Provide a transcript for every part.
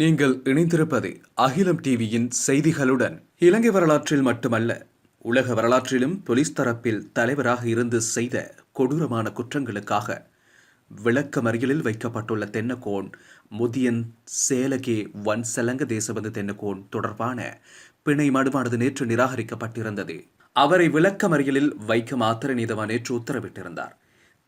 நீங்கள் இணைந்திருப்பது அகிலம் டிவியின் செய்திகளுடன். இலங்கை வரலாற்றில் மட்டுமல்ல உலக வரலாற்றிலும் போலீஸ் தரப்பில் தலைவராக இருந்து செய்த கொடூரமான குற்றங்களுக்காக விளக்கமறியலில் வைக்கப்பட்டுள்ள தென்னகோன் முதியன் சேலகே வன் செலங்க தேசபந்து தென்னகோன் தொடர்பான பிணை மனுவானது நேற்று நிராகரிக்கப்பட்டிருந்தது. அவரை விளக்கமறியலில் வைக்க மாத்திர நீதவான் நேற்று உத்தரவிட்டிருந்தார்.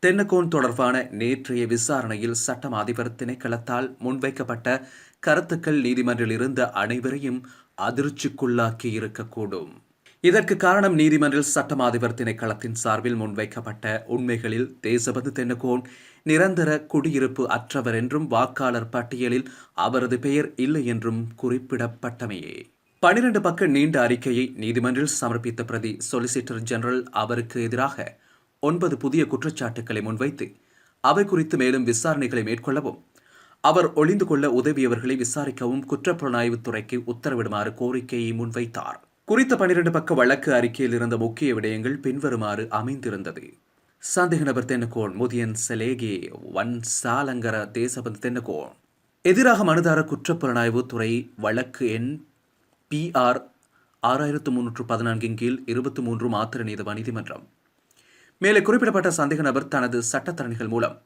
தென்னகோன் தொடர்பான நேற்றைய விசாரணையில் சட்டம் அதிபர் திணைக்களத்தால் முன்வைக்கப்பட்ட கருத்துக்கள் நீதிமன்றில் இருந்த அனைவரையும் அதிர்ச்சிக்குள்ளாக்கி இருக்கக்கூடும் இதற்கு காரணம் நீதிமன்றில் சட்டம் அதிபர் திணைக்களத்தின் சார்பில் முன்வைக்கப்பட்ட உண்மைகளில் தேசபந்து தென்னகோன் நிரந்தர குடியிருப்பு அற்றவர் என்றும் வாக்காளர் பட்டியலில் அவரது பெயர் இல்லை என்றும் குறிப்பிடப்பட்டமையே. பனிரெண்டு பக்க நீண்ட அறிக்கையை நீதிமன்றில் சமர்ப்பித்த பிரதி சொலிசிட்டர் ஜெனரல் அவருக்கு எதிராக ஒன்பது புதிய குற்றச்சாட்டுக்களை முன்வைத்து அவை குறித்து மேலும் விசாரணைகளை மேற்கொள்ளவும் அவர் ஒளிந்து கொள்ள உதவியவர்களை விசாரிக்கவும் குற்றப்புலனாய்வுத்துறைக்கு உத்தரவிடுமாறு கோரிக்கையை முன்வைத்தார். குறித்த பனிரெண்டு பக்க வழக்கு அறிக்கையில் இருந்த முக்கிய விடயங்கள் பின்வருமாறு அமைந்திருந்தது. சந்தேக நபர் தென்னகோன் முதியன் செலேகே வன் சாலங்கர தேசபந்து தென்னகோன். எதிராக மனுதார குற்றப்புலனாய்வு துறை வழக்கு எண் பிஆர் ஆறாயிரத்து முன்னூற்று பதினான்கின் கீழ் இருபத்தி மூன்று மாத்திர நீதிமன்றம். மேலே குறிப்பிடப்பட்ட சந்தேக நபர் தனது சட்டத்தரணிகள் மூலம்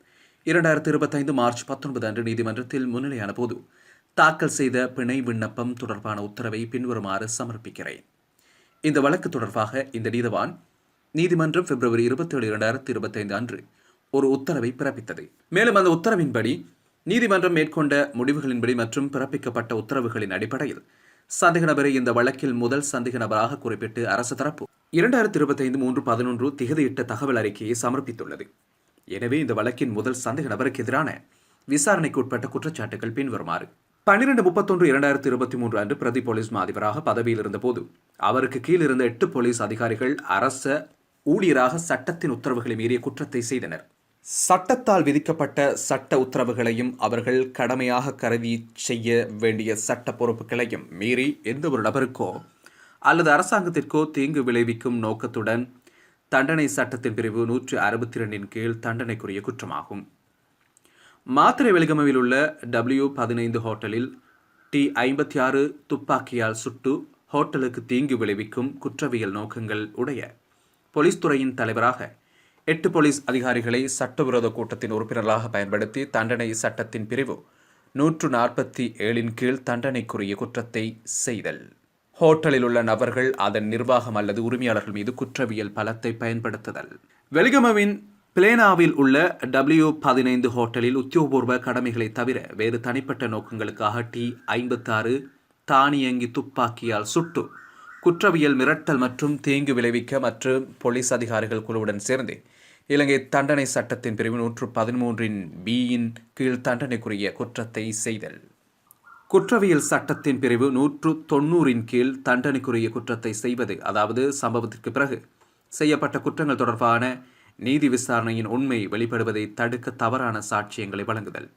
இரண்டாயிரத்தி இருபத்தைந்து மார்ச் பத்தொன்பது அன்று நீதிமன்றத்தில் முன்னிலையான போது தாக்கல் செய்த பிணை விண்ணப்பம் தொடர்பான உத்தரவை பின்வருமாறு சமர்ப்பிக்கிறேன். இந்த வழக்கு தொடர்பாக இந்த நீதவான் நீதிமன்றம் பிப்ரவரி இருபத்தி ஏழு இரண்டாயிரத்தி இருபத்தைந்து அன்று ஒரு உத்தரவை பிறப்பித்தது. மேலும் அந்த உத்தரவின்படி நீதிமன்றம் மேற்கொண்ட முடிவுகளின்படி மற்றும் பிறப்பிக்கப்பட்ட உத்தரவுகளின் அடிப்படையில் சந்தேக நபரை இந்த வழக்கில் முதல் சந்தேக நபராக குறிப்பிட்டு அரசு தரப்பு இரண்டாயிரத்தி இருபத்தைந்து மூன்று பதினொன்று திகதியிட்ட தகவல் அறிக்கையை சமர்ப்பித்துள்ளது. எனவே இந்த வழக்கின் முதல் சந்தேக நபருக்கு எதிரான விசாரணைக்கு உட்பட்ட குற்றச்சாட்டுகள் பின்வருமாறு. பன்னிரண்டு முப்பத்தொன்று இரண்டாயிரத்தி இருபத்தி மூன்று அன்று பிரதி போலீஸ் மா அதிபராக பதவியில் இருந்தபோது அவருக்கு கீழ் இருந்த எட்டு போலீஸ் அதிகாரிகள் அரச ஊழியராக சட்டத்தின் உத்தரவுகளை மீறிய குற்றத்தை செய்தனர். சட்டத்தால் விதிக்கப்பட்ட சட்ட உத்தரவுகளையும் அவர்கள் கடமையாக கருதி செய்ய வேண்டிய சட்ட பொறுப்புகளையும் மீறி எந்த ஒரு நபருக்கோ அல்லது அரசாங்கத்திற்கோ தீங்கு விளைவிக்கும் நோக்கத்துடன் தண்டனை சட்டத்தின் பிரிவு நூற்று அறுபத்தி ரெண்டின் கீழ் தண்டனைக்குரிய குற்றமாகும். மாத்திரை வெளிகமவில் உள்ள டபிள்யூ பதினைந்து ஹோட்டலில் டி ஐம்பத்தி ஆறு துப்பாக்கியால் சுட்டு ஹோட்டலுக்கு தீங்கு விளைவிக்கும் குற்றவியல் நோக்கங்கள் உடைய போலீஸ் துறையின் தலைவராக எட்டு போலீஸ் அதிகாரிகளை சட்டவிரோத கூட்டத்தின் உறுப்பினர்களாக பயன்படுத்தி தண்டனை சட்டத்தின் பிரிவு நூற்று நாற்பத்தி ஏழின் கீழ் தண்டனைக்குரிய குற்றத்தை செய்தல். ஹோட்டலில் உள்ள நபர்கள் அதன் நிர்வாகம் அல்லது உரிமையாளர்கள் மீது குற்றவியல் பலத்தை பயன்படுத்துதல். வெலிகமவின் பிளேனாவில் உள்ள டபிள்யூ பதினைந்து ஹோட்டலில் உத்தியோகபூர்வ கடமைகளை தவிர வேறு தனிப்பட்ட நோக்கங்களுக்காக டி ஐம்பத்தாறு தானியங்கி துப்பாக்கியால் சுட்டு குற்றவியல் மிரட்டல் மற்றும் தீங்கு விளைவிக்க மற்றும் போலீஸ் அதிகாரிகள் குழுவுடன் சேர்ந்து இலங்கை தண்டனை சட்டத்தின் பிரிவு நூற்று பதிமூன்றின் பியின் கீழ் தண்டனைக்குரிய குற்றத்தை செய்தல். குற்றவியல் சட்டத்தின் பிரிவு நூற்று தொண்ணூறின் கீழ் தண்டனைக்குரிய குற்றத்தை செய்வது அதாவது சம்பவத்திற்கு பிறகு செய்யப்பட்ட குற்றங்கள் தொடர்பான நீதி விசாரணையின் உண்மை வெளிப்படுவதை தடுக்க தவறான சாட்சியங்களை வழங்குதல்.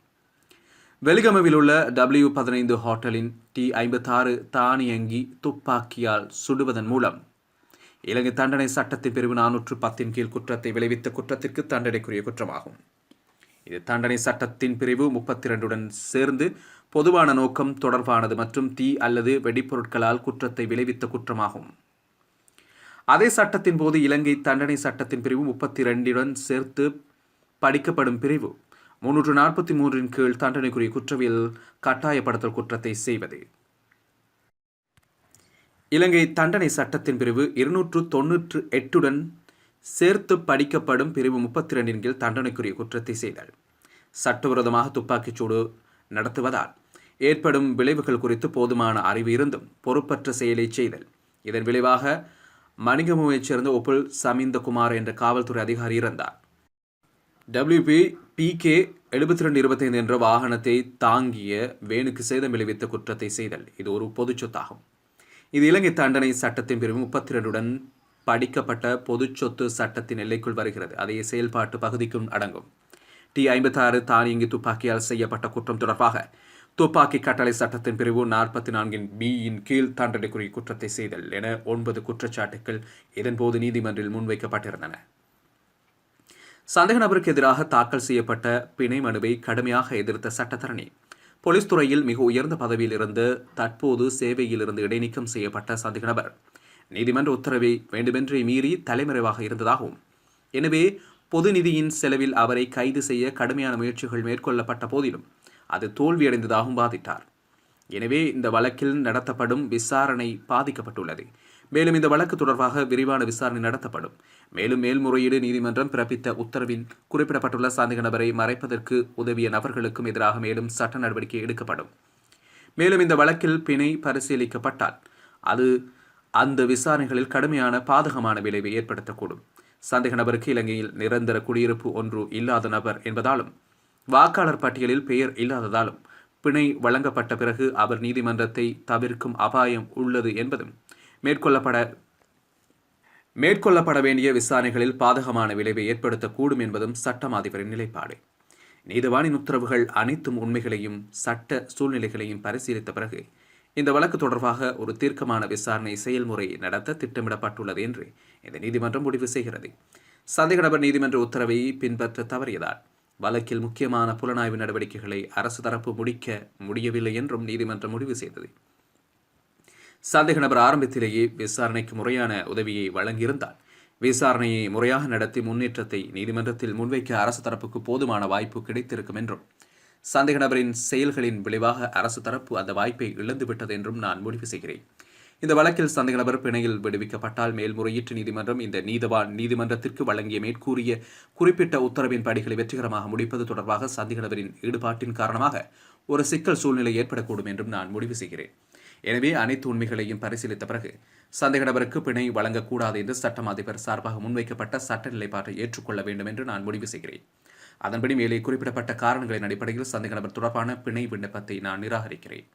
வெலிகமவில் உள்ள டபிள்யூ பதினைந்து ஹோட்டலின் டி ஐம்பத்தாறு தானியங்கி துப்பாக்கியால் சுடுவதன் மூலம் இலங்கை தண்டனை சட்டத்தின் பிரிவு நானூற்று பத்தின் கீழ் குற்றத்தை விளைவித்த குற்றத்திற்கு தண்டனைக்குரிய குற்றமாகும். இது தண்டனை சட்டத்தின் பிரிவு முப்பத்தி ரெண்டுடன் சேர்ந்து பொதுவான நோக்கம் தொடர்பானது மற்றும் தீ அல்லது வெடிப்பொருட்களால் குற்றத்தை விளைவித்த குற்றமாகும். அதே சட்டத்தின் போது இலங்கை தண்டனை சட்டத்தின் பிரிவு முப்பத்தி ரெண்டுடன் சேர்த்து படிக்கப்படும் பிரிவு முன்னூற்று நாற்பத்தி மூன்றின் கீழ் தண்டனைக்குரிய குற்றவியல் கட்டாயப்படுத்தல் குற்றத்தை செய்வது. இலங்கை தண்டனை சட்டத்தின் பிரிவு இருநூற்று தொன்னூற்று எட்டுடன் சேர்த்து படிக்கப்படும் பிரிவு முப்பத்தி ரெண்டின் கீழ் தண்டனைக்குரிய குற்றத்தை செய்தல். சட்டவிரோதமாக துப்பாக்கிச்சூடு நடத்துவதால் ஏற்படும் விளைவுகள் குறித்து போதுமான அறிவு இருந்தும் பொறுப்பற்ற செயலை செய்தல். இதன் விளைவாக மணிகமுவைச் சேர்ந்த ஒப்புல் சமிந்தகுமார் என்ற காவல்துறை அதிகாரி இருந்தார் டபிள்யூபி பிகே எழுபத்தி ரெண்டு இருபத்தைந்து என்ற வாகனத்தை தாங்கிய வேனுக்கு சேதம் விளைவித்த குற்றத்தை செய்தல். இது ஒரு பொது சொத்தாகும். இது இலங்கை தண்டனை சட்டத்தின் பிரிவு முப்பத்தி ரெண்டுடன் படிக்கப்பட்ட பொது சொத்து சட்டத்தின் எல்லைக்குள் வருகிறது. அதையே செயல்பாட்டு பகுதிக்கும் அடங்கும். டி ஐம்பத்தாறு தானியங்கி துப்பாக்கியால் செய்யப்பட்ட குற்றம் தொடர்பாக துப்பாக்கி கட்டளை சட்டத்தின் பிரிவு நாற்பத்தி நான்கின் பியின் கீழ் தண்டனைக்குரிய குற்றத்தை செய்தல் என ஒன்பது குற்றச்சாட்டுகள் இதன்போது நீதிமன்றில் முன்வைக்கப்பட்டிருந்தன. சந்தேக நபருக்கு எதிராக தாக்கல் செய்யப்பட்ட பிணை மனுவை கடுமையாக எதிர்த்த சட்டத்தரணி. போலீஸ் துறையில் மிக உயர்ந்த பதவியில் இருந்து தற்போது சேவையில் இருந்து இடைநீக்கம் செய்யப்பட்ட சந்தேக நபர். நீதிமன்ற உத்தரவை வேண்டுமென்றே மீறி தலைமறைவாக இருந்ததாகவும் எனவே பொது நிதியின் செலவில் அவரை கைது செய்ய கடுமையான முயற்சிகள் மேற்கொள்ளப்பட்ட போதிலும் அது தோல்வியடைந்ததாகவும் வாதிட்டார் எனவே இந்த வழக்கில் நடத்தப்படும் விசாரணை பாதிக்கப்பட்டுள்ளது. மேலும் இந்த வழக்கு தொடர்பாக விரிவான விசாரணை நடத்தப்படும். மேலும் மேல்முறையீடு நீதிமன்றம் பிறப்பித்த உத்தரவில் குறிப்பிடப்பட்டுள்ள சந்தேக நபரை மறைப்பதற்கு உதவிய நபர்களுக்கும் எதிராக மேலும் சட்ட நடவடிக்கை எடுக்கப்படும். மேலும் இந்த வழக்கில் பிணை பரிசீலிக்கப்பட்டால் அது அந்த விசாரணைகளில் கடுமையான பாதகமான விளைவை ஏற்படுத்தக்கூடும். சந்தேக நபருக்கு இலங்கையில் நிரந்தர குடியிருப்பு ஒன்று இல்லாத நபர் என்பதாலும் வாக்காளர் பட்டியலில் பெயர் இல்லாததாலும் பிணை வழங்கப்பட்ட பிறகு அவர் நீதிமன்றத்தை தவிர்க்கும் அபாயம் உள்ளது என்பதும் மேற்கொள்ளப்பட மேற்கொள்ளப்பட வேண்டிய விசாரணைகளில் பாதகமான விளைவை ஏற்படுத்தக்கூடும் என்பதும் சட்டம் அதிபரின் நிலைப்பாடு. நீதிவானின் உத்தரவுகள் அனைத்தும் உண்மைகளையும் சட்ட சூழ்நிலைகளையும் பரிசீலித்த பிறகு இந்த வழக்கு தொடர்பாக ஒரு தீர்க்கமான விசாரணை செயல்முறை நடத்த திட்டமிடப்பட்டுள்ளது என்று இந்த நீதிமன்றம் முடிவு செய்கிறது. சந்தேக நபர் நீதிமன்ற உத்தரவை பின்பற்ற தவறியதால் வழக்கில் முக்கியமான புலனாய்வு நடவடிக்கைகளை அரசு தரப்பு முடிக்க முடியவில்லை என்றும் நீதிமன்றம் முடிவு செய்தது. சந்தேக நபர் ஆரம்பத்திலேயே விசாரணைக்கு முறையான உதவியை வழங்கியிருந்தால் விசாரணையை முறையாக நடத்தி முன்னேற்றத்தை நீதிமன்றத்தில் முன்வைக்க அரசு தரப்புக்கு போதுமான வாய்ப்பு கிடைத்திருக்கும் என்றும் சந்தேக நபரின் செயல்களின் விளைவாக அரசு தரப்பு அந்த வாய்ப்பை இழந்துவிட்டது என்றும் நான் முடிவு செய்கிறேன். இந்த வழக்கில் சந்தேக நபர் பிணையில் விடுவிக்கப்பட்டால் மேல்முறையீட்டு நீதிமன்றம் இந்த நீதவான் நீதிமன்றத்திற்கு வழங்கிய மேற்கூறிய குறிப்பிட்ட உத்தரவின் படிகளை வெற்றிகரமாக முடிப்பது தொடர்பாக சந்தேக நபரின் ஈடுபாட்டின் காரணமாக ஒரு சிக்கல் சூழ்நிலை ஏற்படக்கூடும் என்றும் நான் முடிவு செய்கிறேன். எனவே அனைத்து உண்மைகளையும் பரிசீலித்த பிறகு சந்தேக நபருக்கு பிணை வழங்கக்கூடாது என்று சட்டம் அதிபர் சார்பாக முன்வைக்கப்பட்ட சட்ட நிலைப்பாட்டை ஏற்றுக்கொள்ள வேண்டும் என்று நான் முடிவு செய்கிறேன். அதன்படி மேலே குறிப்பிடப்பட்ட காரணங்களின் அடிப்படையில் சந்தேக நபர் தொடர்பான பிணை விண்ணப்பத்தை நான் நிராகரிக்கிறேன்.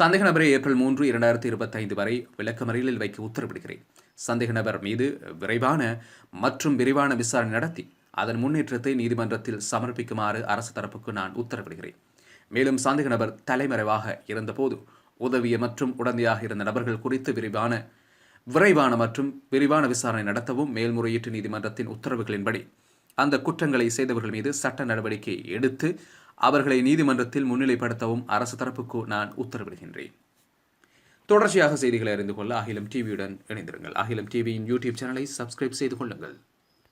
சந்தேக நபரை ஏப்ரல் மூன்று இரண்டாயிரத்தி இருபத்தைந்து வரை விளக்கமறியலில் வைக்க உத்தரவிடுகிறேன். சந்தேக நபர் மீது விரைவான மற்றும் விரிவான விசாரணை நடத்தி அதன் முன்னேற்றத்தை நீதிமன்றத்தில் சமர்ப்பிக்குமாறு அரசு தரப்புக்கு நான் உத்தரவிடுகிறேன். மேலும் சந்தேக நபர் தலைமறைவாக இருந்தபோது உதவிய மற்றும் உடந்தையாக இருந்த நபர்கள் குறித்து விரிவான விரைவான மற்றும் விரிவான விசாரணை நடத்தவும் மேல்முறையீட்டு நீதிமன்றத்தின் உத்தரவுகளின்படி அந்த குற்றங்களை செய்தவர்கள் மீது சட்ட நடவடிக்கை எடுத்து அவர்களை நீதிமன்றத்தில் முன்னிலைப்படுத்தவும் அரசு தரப்புக்கு நான் உத்தரவிடுகின்றேன். தொடர்ச்சியாக செய்திகளை அறிந்து கொள்ள அகிலம் டிவியுடன் இணைந்திருங்கள். அகிலம் டிவியின் யூடியூப் சேனலை சப்ஸ்கிரைப் செய்து கொள்ளுங்கள்.